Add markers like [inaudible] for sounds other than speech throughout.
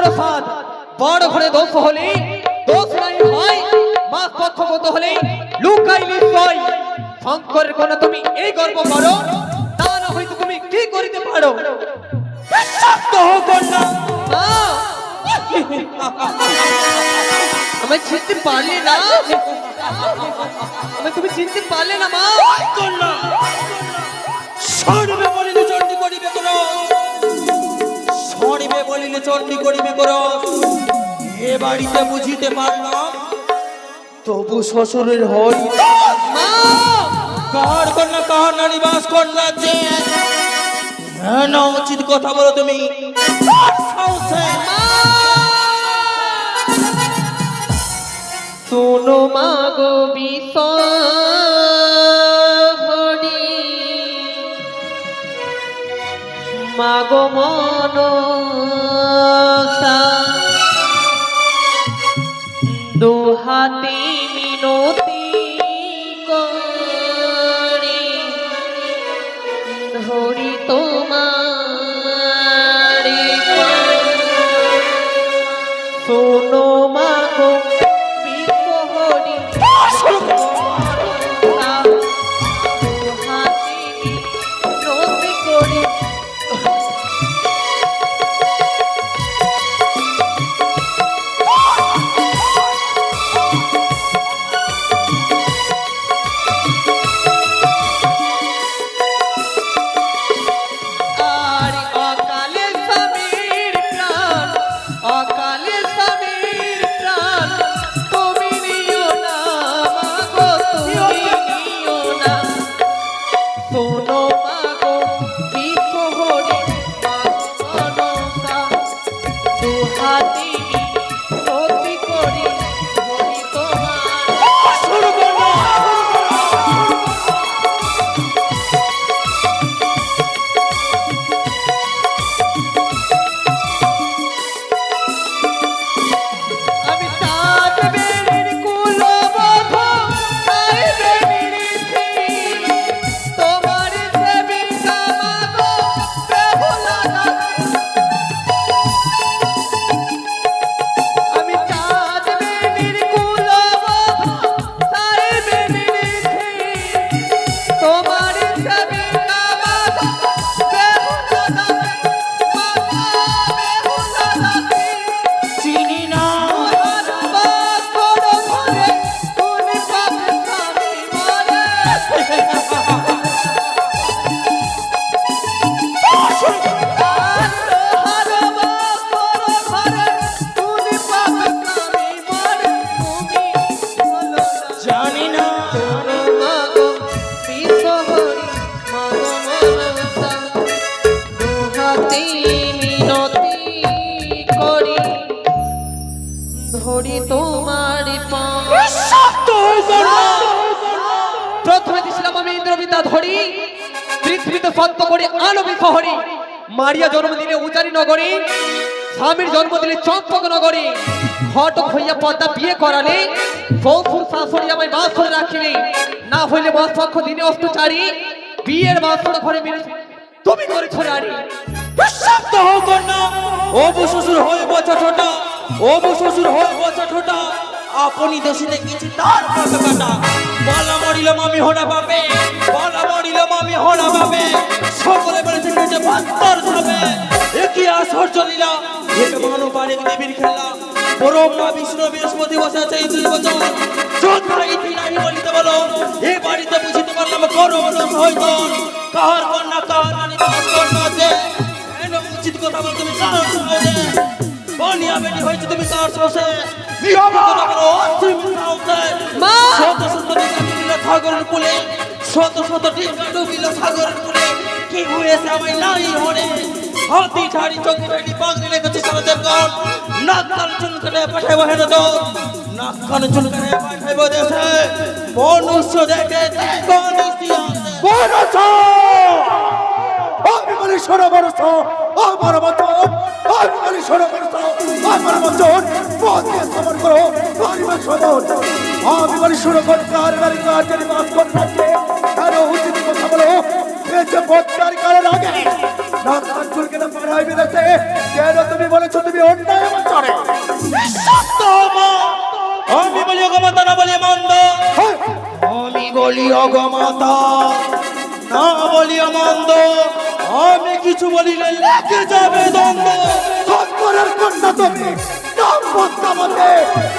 বড় বড় ঘরে দোষ হলে দোষ নাই হয় মা পক্ষগত হলে লুকাই নিশ্চয়। শঙ্করের কোন তুমি এই গর্ব করো তা না হয়তো তুমি কি করিতে পারো? চিনতে পারলে না। আমায় তুমি না, মা। কন্যা। সরিবে কর সরিবে বলিলে চণ্ডী করিবে কর এ বাড়িতে বুঝিতে পারলাম তবু শ্বশুরের হরি কার কন্যা কার নারী বাস কন্যা যে হ্যাঁ না উচিত কথা বলো তুমি। শোনো মা গো বিসহরি মা গো মন দুহাতি মিনতি করে আনবি শহরে মারিয়া জন্ম দিলে উজারি নগরে, স্বামীর জন্ম দিলে চম্পক নগরে। ঘটক হইয়া পদ্মা বিয়ে করালে শ্বশুর শাশুড়ি আমায় বাস করে রাখিলে। না হইলে বাস পক্ষ দিনে অষ্টচারী বিয়ের বাসর ঘরে মেরে তুমি করেছ নারী বিশ্বস্ত হোক না অবু শ্বশুর হইব ছোটটা অবু শ্বশুর হইব ছোটটা আপনি দেশে দেখেছি তার কত কাটা বলা মরিল মামি হোনা পাবে বলা মরিল মামি হোনা পাবে সকলে বলেছে কেটে বাস্তর যাবে একই আসর চলিলা এক মানব বাড়ি দেবীর খেলা। পরম মা বিষ্ণু, বৃহস্পতি বসে আছে এই দুই বছর। যোদ্ধা ইতি নাই বলিতে বলো এই বাড়িতে বুঝিতে পারলাম গরম রস হইত কাহার কন্যা, কাহার রানী, কাহার কন্যা যে এনে উচিত কথা বল, তুমি কাহার সঙ্গে? বনিয়া বেটি হয়েছে, তুমি কাহার সঙ্গে? মা! শত শত ডুবিল সাগরের কূলে শত শত ডুবিল সাগরের কূলে কি হয়েছে আমায় নাই হরে হাতি ছাড়ি চোখে বেটি পাগড়ি রেখেছে সারাদেব গণ নাক কান চুল কেটে পাঠাইব হেন তো নাক কান চুল কেটে পাঠাইব দেশে মনুষ্য দেখে নিশিয়াতে আমি বলি ষোলো বছর আমার মন দিয়ে শ্রবণ করো পরিবার সদন আমি বলি ষোলো ঘণ্টার নারী করে উচিত কথা বলো। এ দিয়েছে বত্তার কালের আগে রাস্তার চুলকে না পাড়ায় বেঁধেছে কেন তুমি বলেছ তুমি অন্যায় আমার চড়ে আমি বলি অগমাতা না বলি মন্দ আমি বলি অগমাতা না বলি মন্দ কিছু বলিলে লেগে যাবে দ্বন্দ্ব। সত্তরের কন্যা তুমি নাম বস্তামতে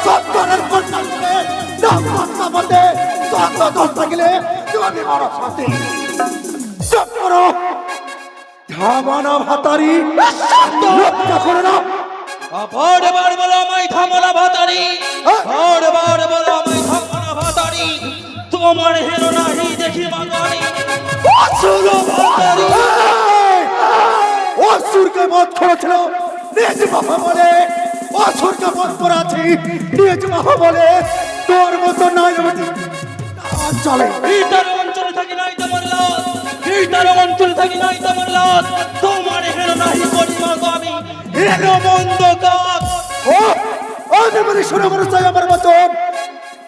সত্তরের কন্যা তুমি নাম বস্তামতে সত্য দোষ থাকলে তুমি বড় সাথে চুপ করো। ধামানা ভাতারি করে না। বারবার বলো আমায় ভাতারি। বারবার বলো আমায় ভাতারি। তোমার হেরো নাহি দেখি বাঙালি অসুর ভাতারি। এই! অসুরকে মত করেছিল। নিজ বাবা বলে অসুরকে মত করাছি। নিজ বাবা বলে তোর মতো নাই বেটি। আর চলে। ইটার অঞ্চলে থাকি নাই তোমার লাশ। ইটার অঞ্চলে থাকি নাই তোমার লাশ। তোমার হেরো নাহি করি মাগো আমি। হেরো মন্দ কাজ। ও আজ মানে শুনে মনে চাই আমার মতন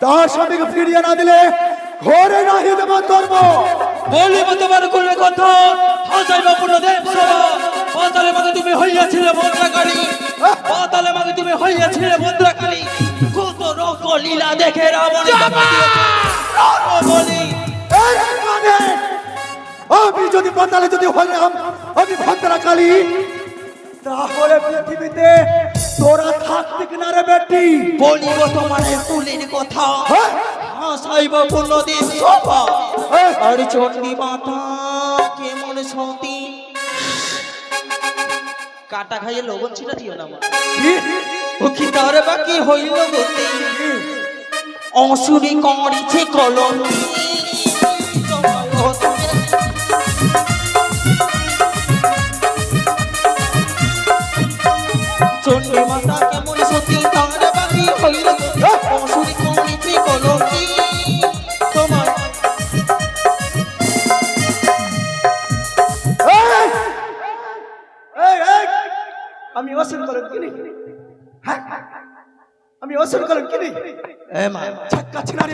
তার স্বামীকে ফিরিয়ে না দিলে ঘরে নাহি দেব ধর্ম। বলিব তোমার কোলে কথা? হাজার বাপুর দেব সভা পাতালে মাগে তুমি হইয়াছিলে ভদ্রাকালী পাতালে মাগে তুমি হইয়াছিলে ভদ্রাকালী কত রক লীলা দেখে রাবণ বলি। এই মানে আমি যদি পাতালে যদি হইলাম আমি ভদ্রা কালী তাহলে পৃথিবীতে তোরা থাকতে কিনা রে বেটি? বলিব তোমার কুলের কথা। হ্যাঁ? পূর্ণদেব সভা এই, আর চণ্ডী মাতা কেমন সতী। কাটা খাইয়ে লবণ ছিটা দিও না? ও কি তার বাকি হইল গতি? অসুরি করিছে কলম। মাতা কেমন সতী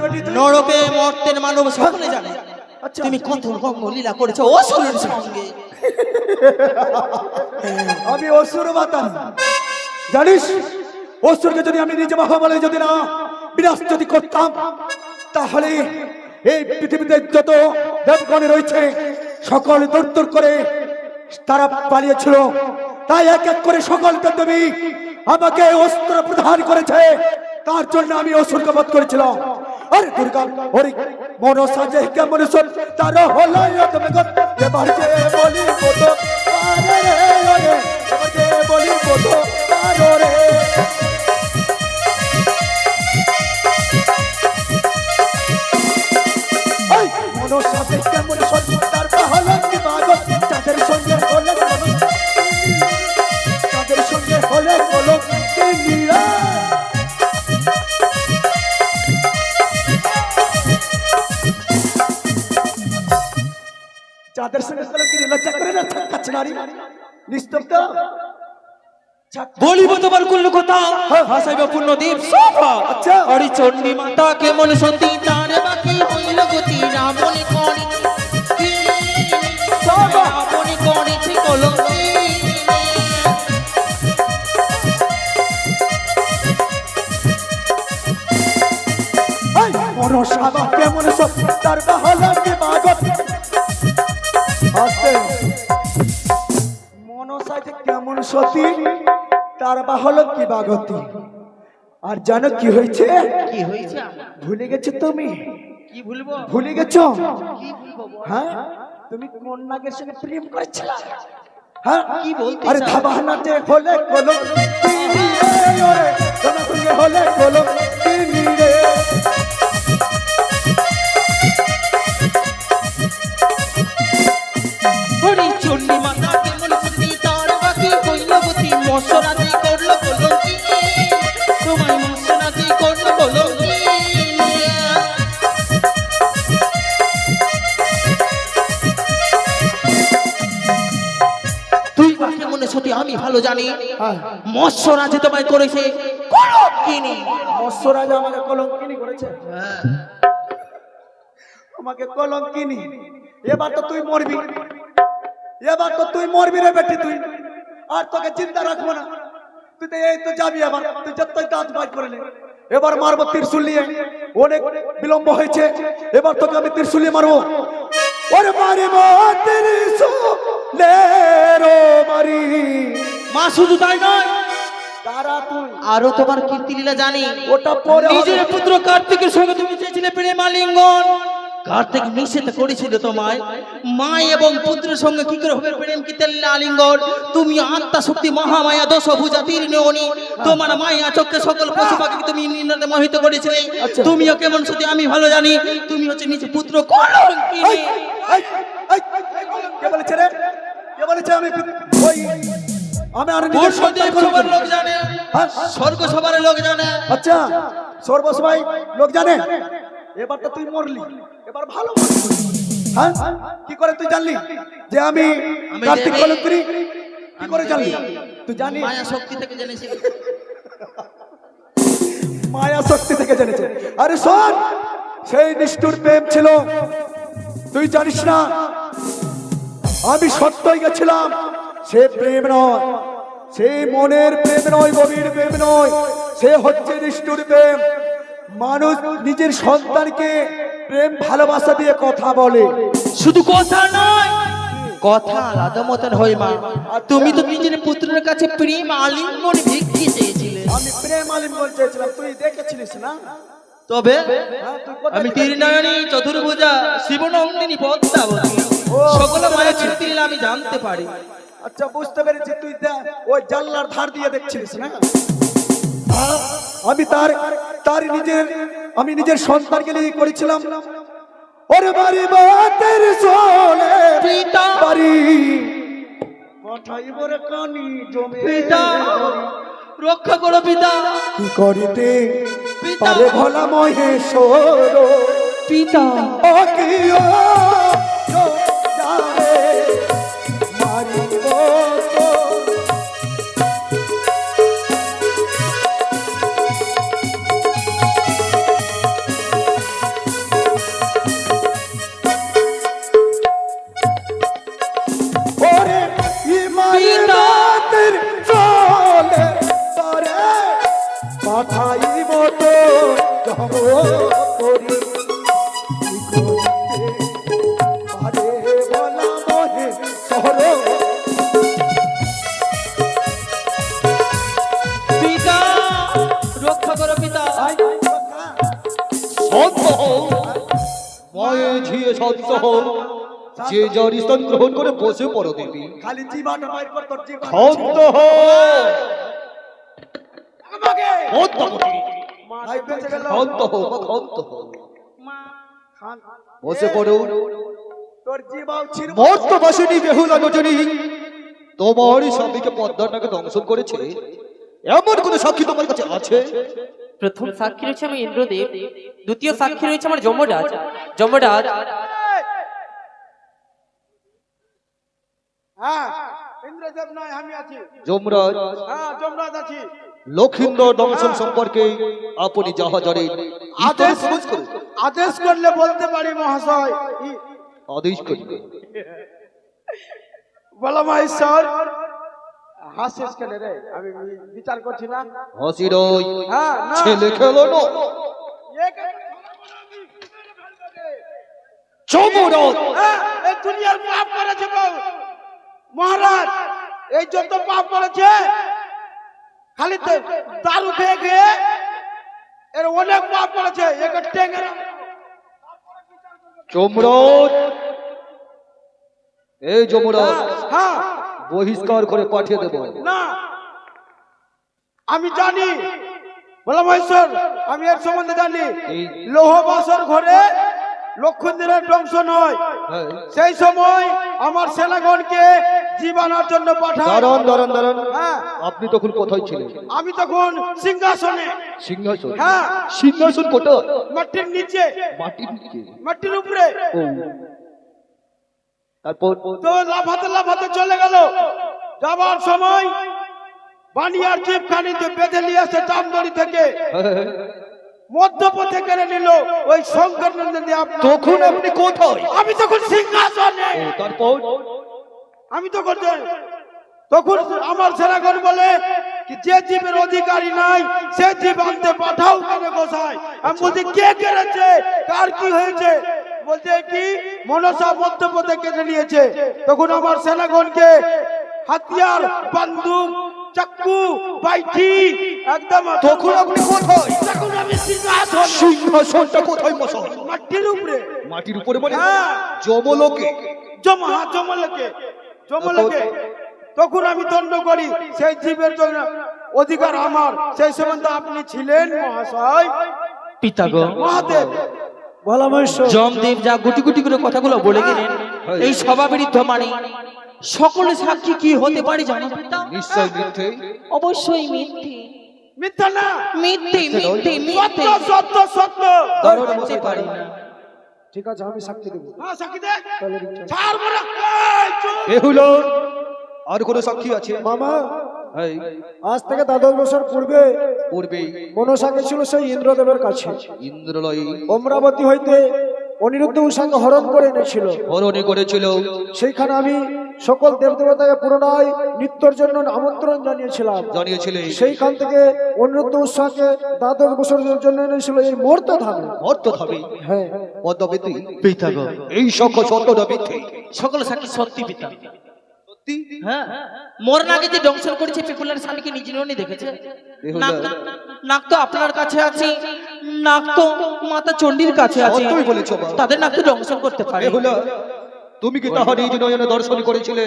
বেটি তুই। নরকে মর্তের মানব সকলে জানে। আচ্ছা। তুমি কত রকম লীলা করেছ অসুরের সঙ্গে। [laughs] আমি অসুর মাতা জানিস অসুরকে যদি আমি নিজে বাবা বলে যদি না বিনাশ যদি করতাম তাহলে এই পৃথিবীতে যত দেবগণ রয়েছে সকল দূর করে তারা পালিয়েছিল। তাই এক এক করে সকল দেবী আমাকে অস্ত্র প্রধান করেছে। তার জন্য আমি অসুরকে বধ করেছিলাম। আরে দুর্গা ওরে মনসা যে কেমন সব, তার হলো তুমি এবার যে বলি কত আরে রে বলি কত বলিব তোমার কোন কথা? হাসাইব পূর্ণদেব সভা আচ্ছা। আরে চণ্ডী মাতা কেমন সতী তার বাকি হইল গতি রাবণে করেছে রাবণে করেছে কলঙ্কি এই মনসা বা কেমন সব? তার হলো কি বাগত। আস্তে। মনসা যে কেমন সতী? তার বা হলো কি বাগতি আর জানো কি হয়েছে? কি হয়েছে ভুলে গেছো তুমি? কি ভুলবো? ভুলে গেছো? কি ভুলবো হ্যাঁ? তুমি কোন নাগের সঙ্গে প্রেম করেছিলে? হ্যাঁ? কি বলতে আরে? ধাবানাতে হলে কলম। তুমি রে ওরে সঙ্গে হলে কলম। তুমি রে তুই বা কেমন সতী আমি ভালো জানি। হ্যাঁ। মৎস্যরাজি তোমায় করেছে কলঙ্কিনী। মৎস্যরাজা আমাকে কলঙ্কিনি করেছে? আমাকে কলঙ্কিনি। এবার তো তুই মরবি। এবার তো তুই মরবি রে বেটি তুই। আর তোকে চিন্তা রাখব না। তুই তো এই তো যাবি এবার তুই যতই দাঁত বাইর করে নে। এবার মারবো ত্রিশুল নিয়ে। অনেক বিলম্ব হয়েছে। এবার তোকে আমি ত্রিশুল নিয়ে মারবো। ওরে মারিব ত্রিশুলে! মারি মা শুধু তাই নয় তারা তুই আরও তোমার কীর্তি লীলা জানি ওটা পরে নিজের পুত্র কার্তিকের সঙ্গে তুমি চেয়েছিলে প্রেমালিঙ্গন কার্তিক নিষেধ করেছিল তোমায় মা এবং পুত্রের সঙ্গে কি করে হবে প্রেম কি আলিঙ্গন তুমি আত্মা শক্তি মহামায়া দশ ভুজা তীর নেওনি তোমার মায়া চোখে সকল পশু পাখিকে তুমি মোহিত করেছিলে আচ্ছা। তুমিও কেমন সত্যি আমি ভালো জানি তুমি হচ্ছে নিজ পুত্র কলঙ্কিনী কে বলেছে রে বলেছে আমি ওই আমি আর সবার লোক জানে হ্যাঁ? স্বর্গ সবার লোক জানে। আচ্ছা সর্বসভাই লোক জানে? এবার তো তুই মরলি এবার ভালো হ্যাঁ? কি করে তুই জানলি যে আমি কার্তিক দেবী। কি করে জানলি? তুই জানিস? মায়া শক্তি থেকে জেনেছি। মায়া শক্তি থেকে জেনেছে। আরে শোন সেই নিষ্ঠুর প্রেম ছিল। তুই জানিস না আমি সত্যই গেছিলাম। সে প্রেম নয়। সেই মনের প্রেম নয় গভীর প্রেম নয়। সে হচ্ছে নিষ্ঠুর প্রেম। মানুষ নিজের সন্তানকে প্রেম ভালোবাসা দিয়ে কথা বলে। শুধু কথা নয় কথা আলাদা মতন হয় মা। তুমি তো নিজের পুত্রের কাছে প্রেম আলিঙ্গন ভিক্ষি চেয়েছিলে। আমি প্রেম আলিঙ্গন চেয়েছিলাম। তুই দেখেছিলিস না? তবে আমি তীরনয়নী চতুর্ভুজা শিবনন্দিনী পদ্মাবতী। ও। সকল মায়া লীলা আমি জানতে পারি। আচ্ছা বুঝতে পেরেছি তুই দে- ওই জানলার ধার দিয়ে দেখছিস না? হ্যাঁ, আমি তার তার নিজের আমি নিজের সন্তানকে নিয়ে করেছিলাম। ওরে বাড়ি বাতের সোলে পিতা। বাড়ি। পাঠাইব রে কানি জমে। পিতা। রক্ষা করো পিতা। কি করিতে। পারে ভোলা মহেশ্বর। পিতা। ও কি ও ও যে যার স্থান গ্রহণ করে বসে পড়ো দেবী খালি জীবাটা বাইর কর তোর জীবা শান্ত হও আমাকে বেঁচে গেল বসে তোর বেহুলা নজনী স্বামীকে পদ্মাটাকে দংশন করেছে। এমন কোন সাক্ষী তোমার কাছে আছে? প্রথম সাক্ষী রয়েছে আমি ইন্দ্রদেব দ্বিতীয় সাক্ষী রয়েছে আমার যমরাজ। যমরাজ। হ্যাঁ ইন্দ্রদেব নয় আমি আছি। যমরাজ। হ্যাঁ যমরাজ আছি। লক্ষিন্দর দংশন সম্পর্কে আপনি যাহা জানেন আদেশ আদেশ করলে বলতে পারি মহাশয়। আদেশ করিবে বলো মহেশ্বর। হাসিস কেন রে আমি বিচার করছি না। হাসি রই হ্যাঁ ছেলে খেলো না। এ হ্যাঁ, এই দুনিয়ার পাপ করেছে মহারাজ এই যত পাপ করেছে খালি তো- দারু খেয়ে খেয়ে এর অনেক পাপ করেছে একে টেঙ্গে যমরাজ! এই যমরাজ হ্যাঁ বহিষ্কার করে পাঠিয়ে দেব। না। আমি জানি বলা মহেশ্বর আমি এর সম্বন্ধে জানি। লৌহ বাসর ঘরে লক্ষণদিনের দংশন হয় হ্যাঁ। সেই সময় আমার সেনাগণকে জীবানার জন্য হ্যাঁ। আপনি তখন কোথায় ছিলেন? আমি তখন সিংহাসনে। সিংহাসন? হ্যাঁ। সিংহাসন কোথায়? মাটির নিচে। মাটির নিচে? মাটির উপরে। তারপর? তো লাফাতে লাফাতে চলে গেল। যাবার সময় বানিয়ার জিপ খানিতে বেঁধে নিয়ে আসে চামদড়ি থেকে। মধ্যপথে কেড়ে নিল। ওই শঙ্কর নন্দী তখন আপনি কোথায়? আমি তখন সিংহাসনে। তারপর? আমি তখন তখন আমার সেনাগণ বলে যে জীবের অধিকারী নাই সে জীব আনতে পাঠাও কেন গোসাই? আমি বলছি কে কেড়েছে? কার কি হয়েছে? বলছে কি মনসা মধ্যপথে কেটে নিয়েছে। তখন আমার সেনাগণকে হাতিয়ার বন্দুক চাক্কু বাইঠি একদম তখন আপনি কোথায়? আমি সিংহাসন সিংহাসনটা কোথায় মাটির উপরে। মাটির উপরে মানে হ্যাঁ। জমলোকে জমা হ্যাঁ জমলকে জমলকে তখন আমি দণ্ড করি সেই জীবের জন্য অধিকার আমার। সেই সম্বন্ধে আপনি ছিলেন মহাশয়। পিতাগো মহাদেব। জমদেব যা গুটি গুটি করে কথাগুলো বলে গেলেন এই সভা বিরুদ্ধ মানে। সকলে সাক্ষী কি হতে পারে জানো পিতা? নিশ্চয় মিথ্যে। অবশ্যই মিথ্যে। মিথ্যা না। মিথ্যে মিথ্যে সত্য মিথ্যে। সত্য সত্য বলতে পারি না। ঠিক আছে আমি সাক্ষী দেব। হ্যাঁ সাক্ষী দে। ছাড় বলে এ হলো আর কোনো সাক্ষী আছে? মামা এই, আজ থেকে দ্বাদশ বছর পূর্বে পূর্বেই মনসা গেছিল সেই ইন্দ্রদেবের কাছে। ইন্দ্রলয়। অমরাবতী হইতে অনিরুদ্ধ উষাকে হরণ করে এনেছিল। হরণে করেছিল। সেইখানে আমি সকল দেবদেবতাকে পুনরায় নৃত্যর জন্য আমন্ত্রণ জানিয়েছিলাম। জানিয়েছিলেন। সেইখান থেকে অনিরুদ্ধ উষাকে দ্বাদশ বছরের জন্য এনেছিল এই মূর্ত ধামে অর্থ হবে হ্যাঁ পদ্মবিতি পিতাগো এই সকল মিথ্যে সকল সাক্ষী সত্যি পিতা সত্যি? হ্যাঁ। মোর নাকে যে দংশন করেছে পিপুলার স্বামীকে নিজে নিয়ে দেখেছে। নাক তো- নাক তো আপনার কাছে আছে। নাক তো মাতা চণ্ডীর কাছে আছে। তাদের নাক তো দংশন করতে পারে। হলো তুমি কি তাহার নিজ নয়নে দর্শন করেছিলে?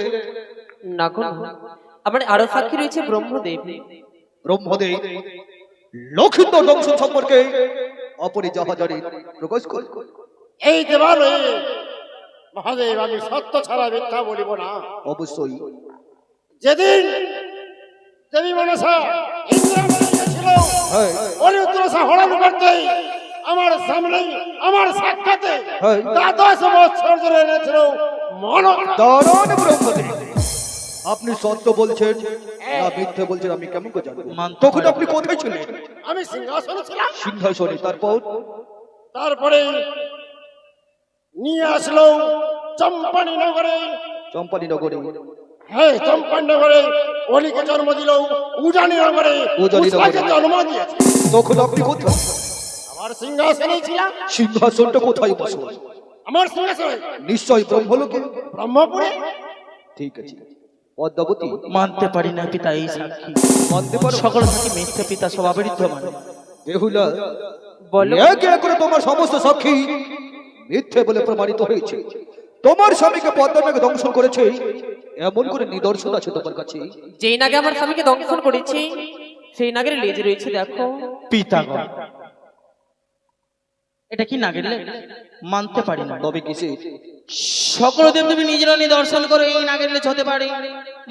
না গো, আমার আরও সাক্ষী রয়েছে ব্রহ্মদেব। ব্রহ্মদেব লক্ষিত দংশন সম্পর্কে অপরি জাহাজারে প্রকাশ কর। এই দেবালয়ে মহাদেব আমি সত্য ছাড়া মিথ্যা বলিব না। অবশ্যই। যেদিন দেবী মনসা ইন্দ্রাবতী ছিল হ্যাঁ। করতে আমার সামনে আমার সাক্ষাতে। দ্বাদশ বছর ধরে এনেছিল দারুণ ব্রহ্মদেব। আপনি সত্য বলছেন না মিথ্যে বলছেন আমি কেমন করে জানব? তখন আপনি কোথায় ছিলেন? আমি সিংহাসনে ছিলাম। সিংহাসনে তারপর? তারপরে নিয়ে আসলো চম্পানি নগরে চম্পানি নগরে হ্যাঁ চম্পানি নগরে অলিকে জন্ম দিল উজানি নগরে উজানি নগরে। জন্ম দিয়েছে। তখন আপনি কোথায়? আমার সিংহাসনে ছিলাম। সিংহাসনটা কোথায় বসো? আমার সিংহাসনে নিশ্চয় ব্রহ্মলোকে। ব্রহ্মপুরে। ঠিক আছে। পদ্মাবতী। মানতে পারি না পিতা এই সাক্ষী। মানতে পারো। সকল সাক্ষী মিথ্যে পিতা বিরুদ্ধ মানে। বেহুলা বলো। একে এক করে তোমার সমস্ত সাক্ষী মিথ্যে বলে প্রমাণিত হয়েছে। তোমার স্বামীকে পদ্মাটাকে দংশন করেছে। এমন করে নিদর্শন আছে তোমার কাছে। যেই নাগে আমার স্বামীকে দংশন করেছি সেই নাগের লেজ রয়েছে দেখো। পিতাগণ এটা কি না গেলে মানতে পারি না। তবে কিসে? সকল দেব তুমি নিজেরা নিদর্শন করে এই না গেলে হতে পারে।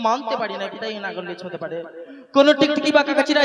মানতে পারি না এটা এই না গেলে হতে পারে। কোন টিকটিকি বা কাকাচিরা